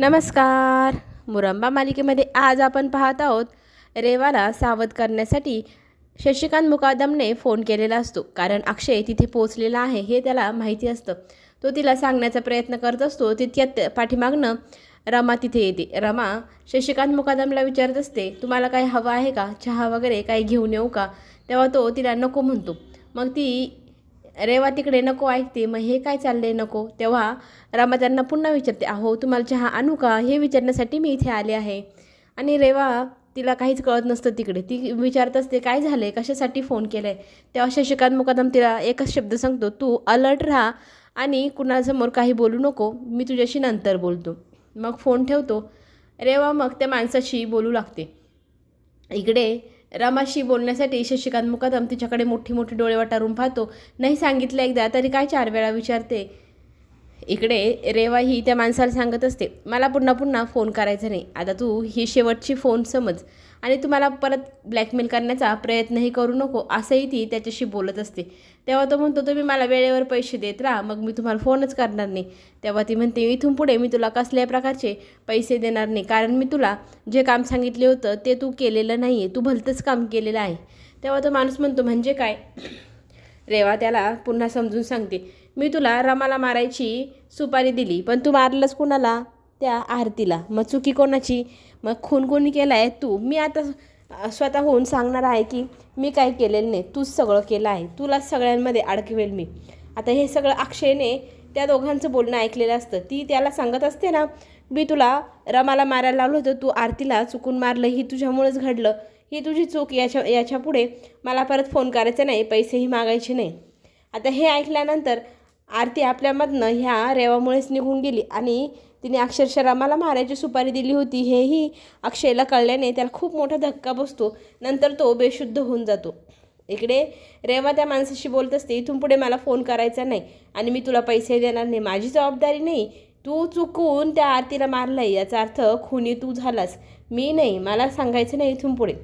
नमस्कार. मुरंबा मालिकेमध्ये आज आपण पाहत आहोत रेवाला सावध करण्यासाठी शशिकांत मुकादमने फोन केलेला असतो. कारण अक्षय तिथे पोहोचलेला आहे हे त्याला माहिती असतं. तो तिला सांगण्याचा प्रयत्न करत असतो तितक्यात पाठीमागनं रमा तिथे येते. रमा शशिकांत मुकादमला विचारत असते तुम्हाला काय हवं आहे का? चहा वगैरे काही घेऊन येऊ का? तेव्हा तो तिला नको म्हणतो. मग ती रेवा तिकडे नको ऐकते मग हे काय चाललंय नको? तेव्हा रामा त्यांना पुन्हा विचारते अहो तुम्हाला चहा आणू का? हे विचारण्यासाठी मी इथे आले आहे. आणि रेवा तिला काहीच कळत नसतं तिकडे. ती विचारत असते काय झालं आहे कशासाठी फोन केला आहे तेव्हा शशिकांत मुकादम तिला एकच शब्द सांगतो तू अलर्ट राहा आणि कुणासमोर काही बोलू नको. मी तुझ्याशी नंतर बोलतो. मग फोन ठेवतो. रेवा मग त्या माणसाशी बोलू लागते. इकडे रमाशी बोलण्यासाठी शशिकांत मुकादम तिच्याकडे मोठी मोठी डोळे वाटारून पाहतो. नाही सांगितलं एकदा तरी काय चार वेळा विचारते? इकडे रेवा ही त्या माणसाला सांगत असते मला पुन्हा पुन्हा फोन करायचा नाही. आता तू ही शेवटची फोन समज आणि तुम्हाला परत ब्लॅकमेल करण्याचा प्रयत्नही करू नको असंही ती त्याच्याशी बोलत असते. तेव्हा तो म्हणतो तुम्ही मला वेळेवर पैसे देत राहा मग मी तुम्हाला फोनच करणार नाही. तेव्हा ती म्हणते इथून पुढे मी तुला कसल्याही प्रकारचे पैसे देणार नाही कारण मी तुला जे काम सांगितले होतं ते तू केलेलं नाही आहे तू भलतंच काम केलेलं आहे. तेव्हा तो माणूस म्हणतो म्हणजे काय? रेवा त्याला पुन्हा समजून सांगते मी तुला रमाला मारायची सुपारी दिली पण तू मारलंच कुणाला? त्या आरतीला. मग चुकी कोणाची? मग खून कोणी केला आहे तू. मी आता स्वतःहून सांगणार आहे की मी काय केलेलं नाही. तूच सगळं केलं आहे. तुला सगळ्यांमध्ये अडकवेल मी. आता हे सगळं अक्षयने त्या दोघांचं बोलणं ऐकलेलं असतं. ती त्याला सांगत असते ना मी तुला रमाला मारायला लावलं होतं. तू आरतीला चुकून मारलं. ही तुझ्यामुळेच घडलं. ही तुझी चूक याच्या याच्यापुढे मला परत फोन करायचा नाही. पैसेही मागायचे नाही. आता हे ऐकल्यानंतर आरती आपल्यामधनं ह्या रेवामुळेच निघून गेली आणि तिने अक्षरशः रामाला मारायची सुपारी दिली होती हेही अक्षयला कळल्याने त्याला खूप मोठा धक्का बसतो. नंतर तो बेशुद्ध होऊन जातो. इकडे रेवा त्या माणसाशी बोलत असते इथून पुढे मला फोन करायचा नाही आणि मी तुला पैसे देणार नाही. माझी जबाबदारी नाही. तू चुकून त्या आरतीला मारलं आहे याचा अर्थ खुनी तू झालास. मी नाही. मला सांगायचं नाही इथून पुढे.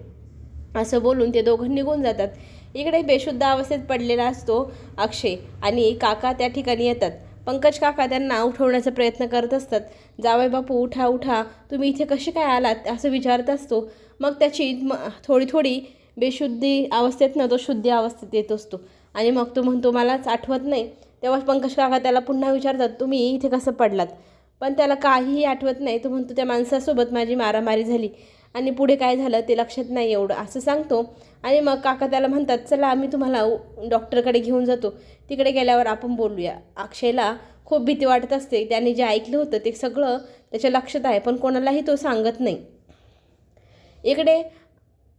असं बोलून ते दोघं निघून जातात. इकडे बेशुद्ध अवस्थेत पडलेला असतो अक्षय. आणि काका त्या ठिकाणी येतात. पंकज काका त्यांना उठवण्याचा प्रयत्न करत असतात. जावई बापू उठा उठा. तुम्ही इथे कसे काय आलात? असं विचारत असतो. मग त्याची म थोडी थोडी बेशुद्धी अवस्थेतनं तो शुद्धी अवस्थेत येत असतो. आणि मग तो म्हणतो मलाच आठवत नाही. तेव्हा पंकज काका त्याला पुन्हा विचारतात तुम्ही इथे कसं पडलात? पण त्याला काहीही आठवत नाही. तो म्हणतो त्या माणसासोबत माझी मारामारी झाली. आणि पुढे काय झालं ते लक्षात नाही एवढं. असं सांगतो. आणि मग काका त्याला म्हणतात चला आम्ही तुम्हाला डॉक्टरकडे घेऊन जातो. तिकडे गेल्यावर आपण बोलूया. अक्षयला खूप भीती वाटत असते. त्याने जे ऐकलं होतं ते सगळं त्याच्या लक्षात आहे पण कोणालाही तो सांगत नाही. इकडे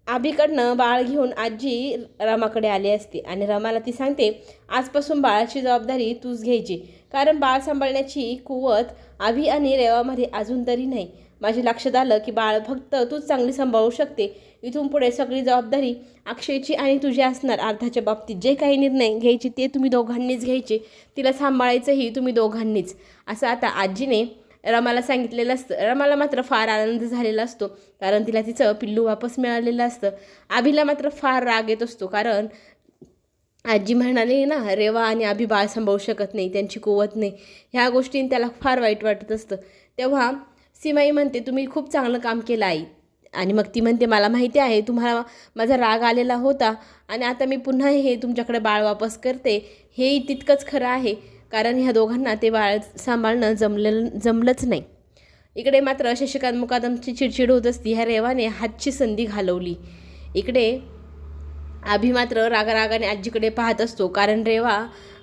आभीकडनं बाळ घेऊन आजी रमाकडे आली असते आणि रमाला ती सांगते आजपासून बाळाची जबाबदारी तूच घ्यायची. कारण बाळ सांभाळण्याची कुवत आभी आणि रेवामध्ये अजून तरी नाही. माझ्या लक्षात आलं की बाळ फक्त तूच चांगली सांभाळू शकते. इथून पुढे सगळी जबाबदारी अक्षयची आणि तुझी असणार. अर्थाच्या बाबतीत जे काही निर्णय घ्यायचे ते तुम्ही दोघांनीच घ्यायचे. तिला सांभाळायचंही तुम्ही दोघांनीच. असं आता आजीने रमाला सांगितलेलं असतं. रमाला मात्र फार आनंद झालेला असतो. कारण तिला तिचं पिल्लू वापस मिळालेलं असतं. आभीला मात्र फार राग येत असतो. कारण आजी म्हणाली ना रेवा आणि आभी बाळ सांभाळू शकत नाही. त्यांची कुवत नाही. ह्या गोष्टींनी त्याला फार वाईट वाटत असतं. तेव्हा सीमाई म्हणते तुम्ही खूप चांगलं काम केलं आई. आणि मग ती म्हणते मला माहिती आहे तुम्हाला माझा राग आलेला होता आणि आता मी पुन्हा हे तुमच्याकडे बाळ वापस करते. हेही तितकंच खरं आहे कारण ह्या दोघांना ते बाळ सांभाळणं जमलेलं जमलंच नाही. इकडे मात्र शशिकांत मुकादमची चिडचिड होत असती. ह्या रेवाने हातची संधी घालवली. इकडे आभी मात्र रागारागाने आजीकडे पाहत असतो कारण रेवा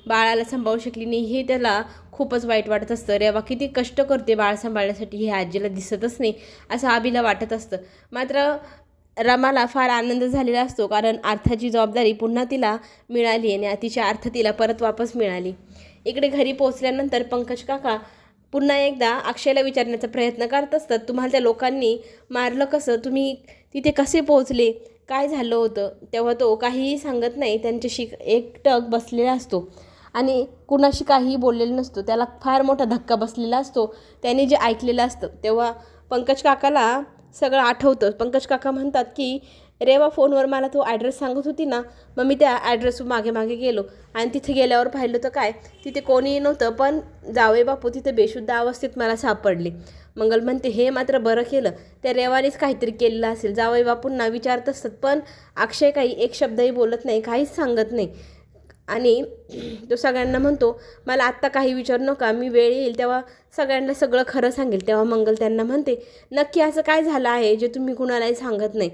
बाळाला सांभाळू शकली नाही. हे त्याला खूपच वाईट वाटत असतं. रेवा किती कष्ट करते बाळ सांभाळण्यासाठी हे आजीला दिसतच नाही असं आबीला वाटत असतं. मात्र रमाला फार आनंद झालेला असतो कारण अर्थाची जबाबदारी पुन्हा तिला मिळाली आणि तिची अर्थ तिला परत वापस मिळाली. इकडे घरी पोहोचल्यानंतर पंकज काका पुन्हा एकदा अक्षयला विचारण्याचा प्रयत्न करत असतात तुम्हाला त्या लोकांनी मारलं कसं? तुम्ही तिथे कसे पोहोचले? काय झालं होतं? तेव्हा तो काहीही सांगत नाही त्यांच्याशी एकटक बसलेला असतो. आणि कुणाशी काहीही बोललेलं नसतो. त्याला फार मोठा धक्का बसलेला असतो. त्याने जे ऐकलेलं असतं तेव्हा पंकज काकाला सगळं आठवतं. पंकज काका म्हणतात की रेवा फोनवर मला तो ॲड्रेस सांगत होती ना मग मी त्या ॲड्रेस मागे मागे गेलो. आणि तिथे गेल्यावर पाहिलं तर काय तिथे कोणीही नव्हतं पण जावे बापू तिथे बेशुद्ध अवस्थेत मला सापडले. मंगल म्हणते हे मात्र बरं केलं. त्या रेवानेच काहीतरी केलेलं असेल. जावई बापूंना विचारत असतात पण अक्षय काही एक शब्दही बोलत नाही काहीच सांगत नाही. आणि तो सगळ्यांना म्हणतो मला आत्ता काही विचारू नका मी वेळ येईल तेव्हा सगळ्यांना सगळं खरं सांगेल. तेव्हा मंगल त्यांना म्हणते नक्की असं काय झालं आहे जे तुम्ही कुणालाही सांगत नाही?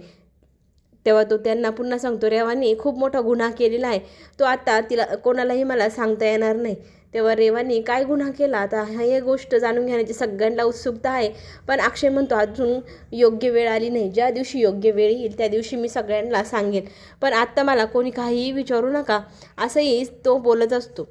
तेव्हा तो त्यांना पुन्हा सांगतो रेवाने खूप मोठा गुन्हा केलेला आहे. तो आता तिला कोणालाही मला सांगता येणार नाही. तेव्हा रेवाने काय गुन्हा केला? तर ह्या एक गोष्ट जाणून घेण्याची सगळ्यांना उत्सुकता आहे. पण अक्षय म्हणतो अजून योग्य वेळ आली नाही. ज्या दिवशी योग्य वेळ येईल त्या दिवशी मी सगळ्यांना सांगेन. पण आत्ता मला कोणी काहीही विचारू नका. असंही तो बोलत असतो.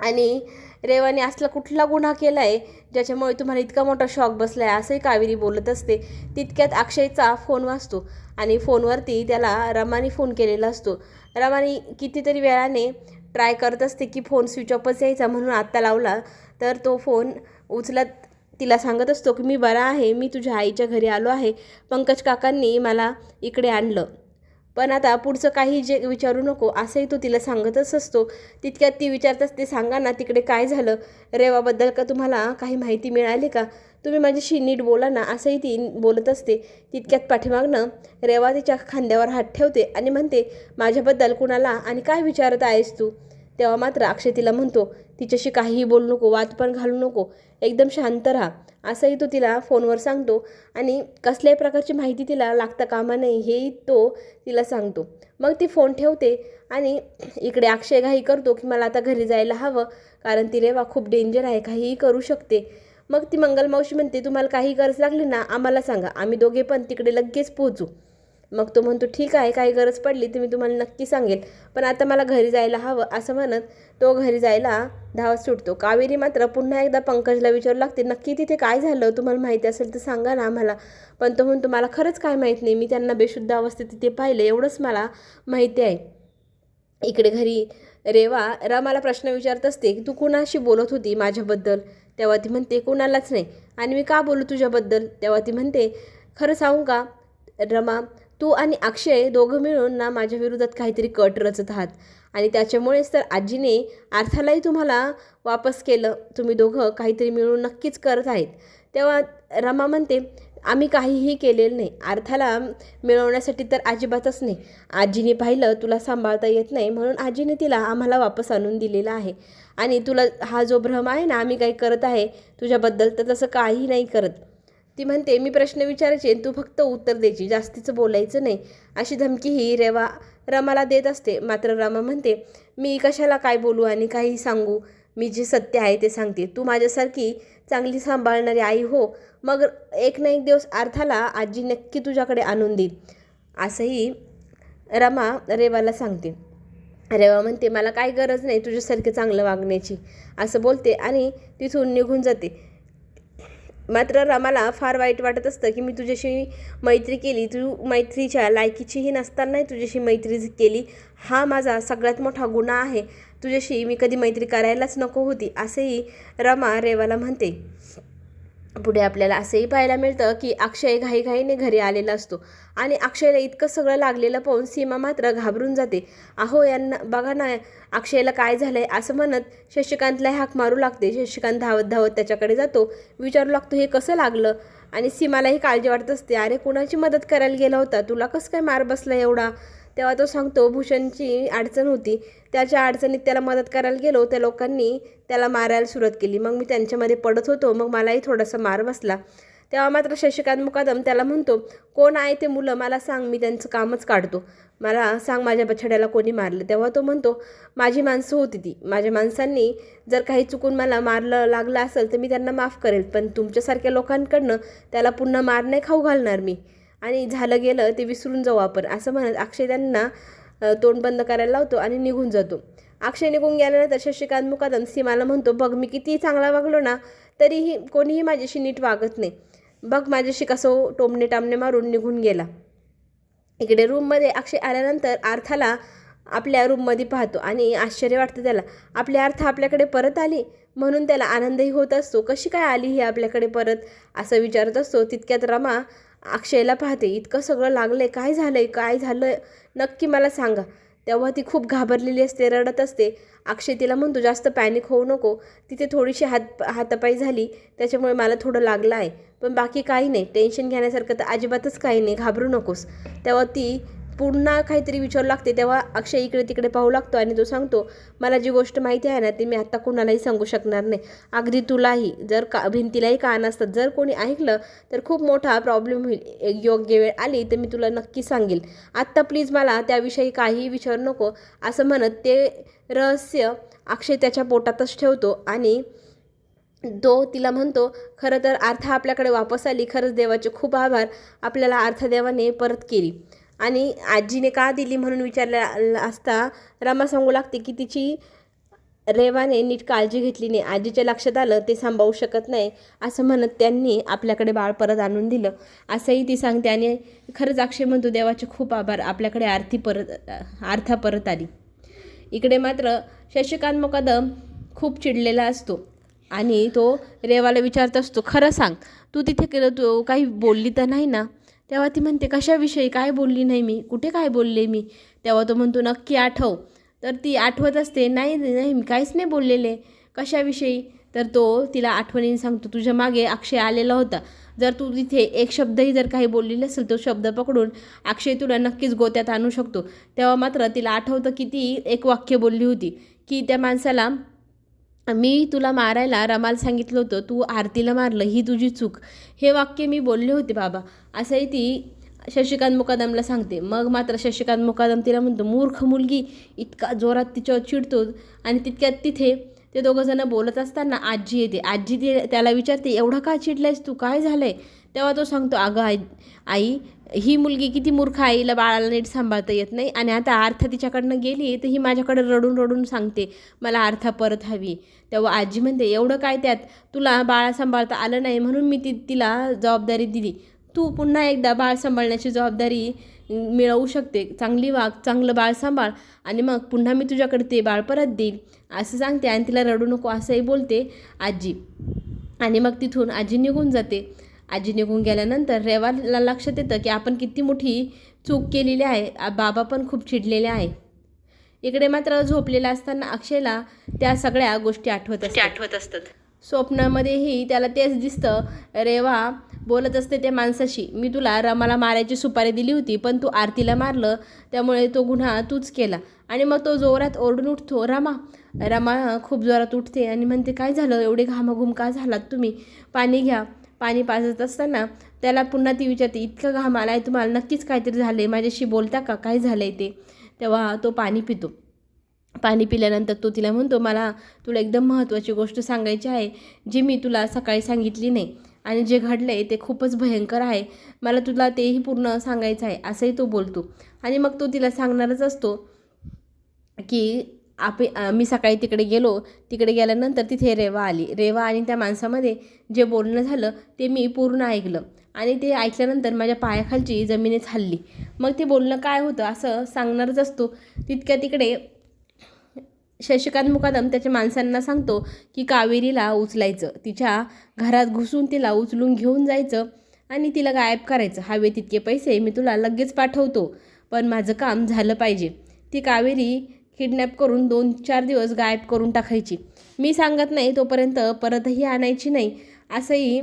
आणि रेवाने असला कुठला गुन्हा केला आहे ज्याच्यामुळे तुम्हाला इतका मोठा शॉक बसला आहे असंही कावेरी बोलत असते. तितक्यात अक्षयचा फोन वाचतो आणि फोनवरती त्याला रमाने फोन केलेला असतो. रमाने कितीतरी वेळाने ट्राय करत असते की फोन स्विच ऑफच यायचा म्हणून आत्ता लावला तर तो फोन उचलत तिला सांगत असतो की मी बरा आहे मी तुझ्या आईच्या घरी आलो आहे. पंकज काकांनी मला इकडे आणलं. पण आता पुढचं काही जे विचारू नको असंही तो तिला सांगतच असतो. तितक्यात ती विचारत असते सांगा ना तिकडे काय झालं? रेवाबद्दल का तुम्हाला काही माहिती मिळाली का? तुम्ही माझ्याशी नीट बोला ना असंही ती बोलत असते. तितक्यात पाठीमागनं रेवा तिच्या खांद्यावर हात ठेवते आणि म्हणते माझ्याबद्दल कुणाला आणि काय विचारत आहेस तू? तेव्हा मात्र अक्षय तिला म्हणतो तिच्याशी काहीही बोलू नको वाद पण घालू नको एकदम शांत राहा. असंही तो तिला फोनवर सांगतो आणि कसल्याही प्रकारची माहिती तिला लागता कामा नाही हेही तो तिला सांगतो. मग ती फोन ठेवते आणि इकडे अक्षय घाई करतो की मला आता घरी जायला हवं कारण ती रेवा खूप डेंजर आहे काहीही करू शकते. मग ती मंगलमावशी म्हणते तुम्हाला काही गरज लागली ना आम्हाला सांगा आम्ही दोघे पण तिकडे लगेच पोहोचू. मग तो म्हणतो ठीक आहे काही गरज पडली तर मी तुम्हाला नक्की सांगेल. पण आता मला घरी जायला हवं असं म्हणत तो घरी जायला धावत सुटतो. कावेरी मात्र पुन्हा एकदा पंकजला विचारू लागते नक्की तिथे काय झालं? तुम्हाला माहिती असेल तर सांगा ना आम्हाला. पण तो म्हणतो मला खरंच काय माहीत नाही. मी त्यांना बेशुद्ध अवस्थेत तिथे पाहिलं एवढंच मला माहिती आहे. इकडे घरी रेवा रमाला प्रश्न विचारत असते की तू कुणाशी बोलत होती माझ्याबद्दल? तेव्हा ती म्हणते कुणालाच नाही. आणि मी का बोलू तुझ्याबद्दल? तेव्हा ती म्हणते खरं सांगू का? रमा तू आणि अक्षय दोघं मिळून ना माझ्या विरोधात काहीतरी कट रचत आहात. आणि त्याच्यामुळेच तर आजीने अर्थालाही तुम्हाला वापस केलं. तुम्ही दोघं काहीतरी मिळून नक्कीच करत आहेत. तेव्हा रमा म्हणते आम्ही काहीही केलेलं नाही. अर्थाला मिळवण्यासाठी तर अजिबातच नाही. आजीने पाहिलं तुला सांभाळता येत नाही म्हणून आजीने तिला आम्हाला वापस आणून दिलेला आहे. आणि तुला हा जो भ्रम आहे ना आम्ही काही करत आहे तुझ्याबद्दल तर तसं काही नाही करत. ती म्हणते मी प्रश्न विचारायचे तू फक्त उत्तर द्यायची जास्तीचं बोलायचं नाही. अशी धमकी ही रेवा रमाला देत असते. मात्र रमा म्हणते मी कशाला काय बोलू आणि काही सांगू? मी जे सत्य आहे ते सांगते. तू माझ्यासारखी चांगली सांभाळणारी आई हो. मग एक ना एक दिवस अर्थाला आजी नक्की तुझ्याकडे आणून देईल. असंही रमा रेवाला सांगते. रेवा म्हणते मला काय गरज नाही तुझ्यासारखे चांगलं वागण्याची. असं बोलते आणि तिथून निघून जाते. मात्र रमाला फार वाईट वाटत असतं की मी तुझ्याशी मैत्री केली तू मैत्रीच्या लायकीचीही नसतानाही तुझ्याशी मैत्री केली. हा माझा सगळ्यात मोठा गुन्हा आहे. तुझ्याशी मी कधी मैत्री करायलाच नको होती असेही रमा रेवाला म्हणते. पुढे आपल्याला असंही पाहायला मिळतं की अक्षय घाईघाईने घरी आलेला असतो. आणि अक्षयला इतकं सगळं लागलेलं पाहून सीमा मात्र घाबरून जाते. अहो यांना बघा ना अक्षयला काय झालं आहे असं म्हणत शशिकांतला हाक मारू लागते. शशिकांत धावत धावत त्याच्याकडे जातो. विचारू लागतो हे कसं लागलं? आणि सीमालाही काळजी वाटत असते. अरे कुणाची मदत करायला गेला होता? तुला कसं काय मार बसला एवढा? तेव्हा तो सांगतो भूषणची अडचण होती. त्याच्या अडचणीत त्याला मदत करायला गेलो त्या लोकांनी त्याला मारायला सुरुवात केली. मग मी त्यांच्यामध्ये पडत होतो मग मलाही थोडासा मार बसला. तेव्हा मात्र शशिकांत मुकादम त्याला म्हणतो कोण आहे ते मुलं? मला सांग मी त्यांचं कामच काढतो. मला सांग माझ्या बछड्याला कोणी मारलं? तेव्हा तो म्हणतो माझी माणसं होती ती. माझ्या माणसांनी जर काही चुकून मला मारलं लागलं असेल तर मी त्यांना माफ करेल. पण तुमच्यासारख्या लोकांकडनं त्याला पुन्हा मार नाही खाऊ घालणार मी. आणि झालं गेलं ते विसरून जाऊ आपण. असं म्हणत अक्षय त्यांना तोंड बंद करायला लावतो आणि निघून जातो. अक्षय निघून गेल्यानंतर शशिकांत मुकादम सीमाला म्हणतो बघ मी किती चांगला वागलो ना तरीही कोणीही माझ्याशी नीट वागत नाही. बघ माझ्याशी कसं टोमणे टामणे मारून निघून गेला. इकडे रूममध्ये अक्षय आल्यानंतर अर्थाला आपल्या रूममध्ये पाहतो आणि आश्चर्य वाटतं त्याला. आपली अर्थ आपल्याकडे परत आली? म्हणून त्याला आनंदही होत असतो. कशी काय आली ही आपल्याकडे परत? असं विचारत असतो तितक्यात रमा अक्षयला पाहते इतकं सगळं लागलंय काय झालंय काय झालं नक्की मला सांगा. तेव्हा ती खूप घाबरलेली असते रडत असते. अक्षय तिला म्हणतो जास्त पॅनिक होऊ नको. तिथे थोडीशी हात हातापाई झाली त्याच्यामुळे मला थोडं लागलं आहे. पण बाकी काही नाही. टेन्शन घेण्यासारखं तर अजिबातच काही नाही. घाबरू नकोस. तेव्हा ती पुन्हा काहीतरी विचारू लागते तेव्हा अक्षय इकडे तिकडे पाहू लागतो आणि तो सांगतो मला जी गोष्ट माहिती आहे ना ती मी आत्ता कुणालाही सांगू शकणार नाही. अगदी तुलाही. जर का भिंतीलाही कान असतात जर कोणी ऐकलं तर खूप मोठा प्रॉब्लेम होईल. योग्य वेळ आली तर मी तुला नक्की सांगेल. आत्ता प्लीज मला त्याविषयी काहीही विचारू नको. असं म्हणत ते रहस्य अक्षय त्याच्या पोटातच ठेवतो आणि तो तिला म्हणतो खरं तर अर्थ आपल्याकडे वापस आली. खरंच देवाचे खूप आभार. आपल्याला अर्थ देवाने परत केली. आणि आजीने का दिली म्हणून विचारल्या असता रमा सांगू लागते की तिची रेवाने नीट काळजी घेतली नाही. आजीच्या लक्षात आलं ते सांभाळू शकत नाही असं म्हणत त्यांनी आपल्याकडे बाळ परत आणून दिलं. असंही ती सांगते आणि खरंच अक्षय म्हणतो देवाचे खूप आभार आपल्याकडे आरती परत आर्था परत आली. इकडे मात्र शशिकांत मुकादम खूप चिडलेला असतो आणि तो रेवाला विचारत असतो खरं सांग तू तिथे केलं तू काही बोलली तर नाही ना? तेव्हा ती म्हणते कशाविषयी? काय बोलली नाही मी? कुठे काय बोलले मी? तेव्हा तो म्हणतो नक्की आठव. तर ती आठवत असते नाही नाही मी काहीच नाही बोललेले. कशाविषयी? तर तो तिला आठवणीने सांगतो तुझ्या मागे अक्षय आलेला होता. जर तू तिथे एक शब्दही जर काही बोललेली असेल तो शब्द पकडून अक्षय तुला नक्कीच गोत्यात आणू शकतो. तेव्हा मात्र तिला आठवतं की ती एक वाक्य बोलली होती की त्या माणसाला मी तुला मारायला रमाल सांगितलं होतं तू आरतीला मारलं ही तुझी चूक. हे वाक्य मी बोलले होते बाबा. असंही ती शशिकांत मुकादमला सांगते. मग मात्र शशिकांत मुकादम तिला म्हणतो मूर्ख मुलगी इतका जोरात तिच्यावर चिडतो आणि तितक्यात तिथे ते दोघंजणं बोलत असताना आजी येते. आजी ती त्याला विचारते एवढं का चिडलायस तू? काय झालं आहे तेव्हा तो सांगतो अगं आई आई ही मुलगी किती मूर्ख आईला बाळाला नीट सांभाळता येत नाही. आणि आता अर्थ तिच्याकडनं गेली तर ही माझ्याकडे रडून रडून सांगते मला अर्थ परत हवी तेव्हा आजी म्हणते एवढं काय त्यात? तुला बाळा सांभाळता आलं नाही म्हणून मी ती तिला जबाबदारी दिली. तू पुन्हा एकदा बाळ सांभाळण्याची जबाबदारी मिळवू शकते. चांगली वाग चांगलं बाळ सांभाळ आणि मग पुन्हा मी तुझ्याकडे ते बाळ परत देईल असं सांगते आणि तिला रडू नको असंही बोलते आजी. आणि मग तिथून आजी निघून जाते. आजी निघून गेल्यानंतर रेवाला लक्षात येतं की आपण किती मोठी चूक केलेली आहे. बाबा पण खूप चिडलेले आहे. इकडे मात्र झोपलेला असताना अक्षयला त्या सगळ्या गोष्टी आठवत असतात. आठवत असतात. स्वप्नामध्येही त्याला तेच दिसतं रेवा बोलत असते त्या माणसाशी मी तुला रमाला मारायची सुपारी दिली होती पण तू आरतीला मारलं त्यामुळे तो गुन्हा तूच केला. आणि मग तो जोरात ओरडून उठतो रमा रमा खूप जोरात उठते आणि म्हणते काय झालं? एवढे घामाघूम का झालात तुम्ही? पाणी घ्या. पाणी पाजत असताना त्याला पुन्हा ती विचारते इतकं घाम आला आहे तुम्हाला नक्कीच काहीतरी झालं आहे माझ्याशी बोलता का? काय झालं आहे ते? तेव्हा तो पाणी पितो. पाणी पिल्यानंतर तो तिला म्हणतो मला तुला एकदम महत्त्वाची गोष्ट सांगायची आहे जी मी तुला सकाळी सांगितली नाही. आणि जे घडलं आहे ते खूपच भयंकर आहे. मला तुला तेही पूर्ण सांगायचं आहे असंही तो बोलतो. आणि मग तो तिला सांगणारच असतो की आपे मी सकाळी तिकडे गेलो. तिकडे गेल्यानंतर तिथे रेवा आली. रेवा आणि त्या माणसामध्ये जे बोलणं झालं ते मी पूर्ण ऐकलं. आणि ते ऐकल्यानंतर माझ्या पायाखालची जमिनीच हल्ली मग ते बोलणं काय होतं असं सांगणारच असतो. तितक्या तिकडे शशिकांत मुकादम त्याच्या माणसांना सांगतो की कावेरीला उचलायचं. तिच्या घरात घुसून तिला उचलून घेऊन जायचं आणि तिला गायब करायचं. हवे तितके पैसे मी तुला लगेच पाठवतो. पण माझं काम झालं पाहिजे. ती कावेरी किडनॅप करून दोन चार दिवस गायब करून टाकायची. मी सांगत नाही तोपर्यंत परतही आणायची नाही असंही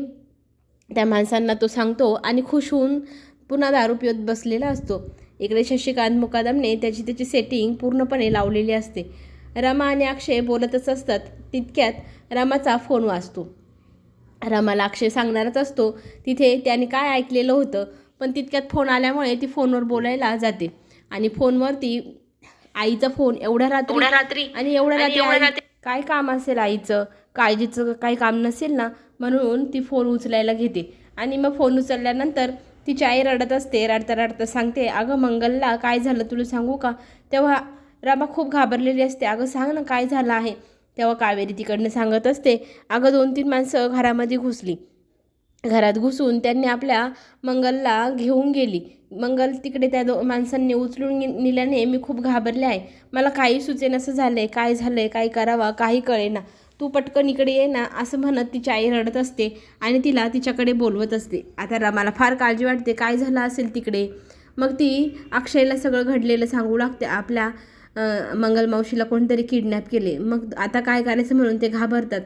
त्या माणसांना तो सांगतो आणि खुश होऊन पुन्हा दारू पिवत बसलेला असतो. इकडे शशिकांत मुकादमने त्याची त्याची सेटिंग पूर्णपणे लावलेली असते. रमा आणि अक्षय बोलतच असतात तितक्यात रमाचा फोन वाचतो रमाला अक्षय सांगणारच असतो तिथे त्याने काय ऐकलेलं होतं? पण तितक्यात फोन आल्यामुळे ती फोनवर बोलायला जाते आणि फोनवरती आईचा फोन एवढ्या रात्री आणि एवढ्या रात्री- काय काम असेल आईचं? काळजीचं काही काम नसेल ना? म्हणून ती फोन उचलायला घेते. आणि मग फोन उचलल्यानंतर तिची आई रडत असते रडता रडता सांगते अगं मंगलला काय झालं तुला सांगू का? तेव्हा रमा खूप घाबरलेली असते. अगं सांग ना काय झालं आहे? तेव्हा कावेरी तिकडनं सांगत असते अगं दोन तीन माणसं घरामध्ये घुसली. घरात घुसून त्यांनी आपल्या मंगलला घेऊन गेली. मंगल तिकडे त्या दो माणसांनी उचलून नेल्याने मी खूप घाबरले आहे. मला काही सुचेनसं झालं आहे काय झालं आहे काय करावा काही कळेना. तू पटकन इकडे ये ना असं म्हणत तिची आई रडत असते आणि तिला तिच्याकडे बोलवत असते. आता रमाला फार काळजी वाटते काय झालं असेल तिकडे? मग ती अक्षयला सगळं घडलेलं सांगू लागते. आपल्या मंगल मंगलमावशीला कोणतरी किडनॅप केले. मग आता काय करायचं म्हणून ते घाबरतात.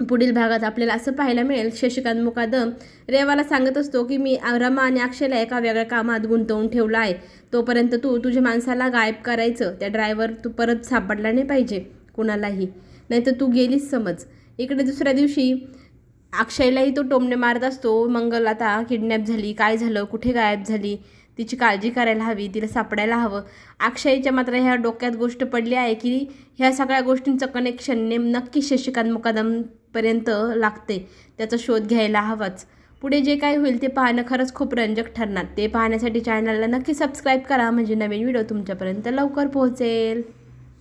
पुढील भागात आपल्याला असं पाहायला मिळेल शशिकांत मुकादम रेवाला सांगत असतो की मी रमा आणि अक्षयला एका वेगळ्या कामात गुंतवून ठेवला आहे. तोपर्यंत तू तुझ्या माणसाला गायब करायचं. त्या ड्रायव्हर तू परत सापडला नाही पाहिजे कुणालाही. नाहीतर तू गेलीस समज. इकडे दुसऱ्या दिवशी अक्षयलाही तो टोमणे मारत असतो. मंगल आता किडनॅप झाली काय झालं कुठे गायब झाली? तिची काळजी करायला हवी तिला सापडायला हवं. अक्षयच्या मात्र ह्या डोक्यात गोष्ट पडली आहे की ह्या सगळ्या गोष्टींचं कनेक्शन नेम नक्की शशिकांत पर्यंत लागते. त्याचा शोध घ्यायला हवाच. पुढे जे काय होईल ते पाहणं खरंच खूप रंजक ठरणार. ते पाहण्यासाठी चॅनलला नक्की सबस्क्राईब करा. म्हणजे नवीन व्हिडिओ तुमच्यापर्यंत लवकर पोहोचेल.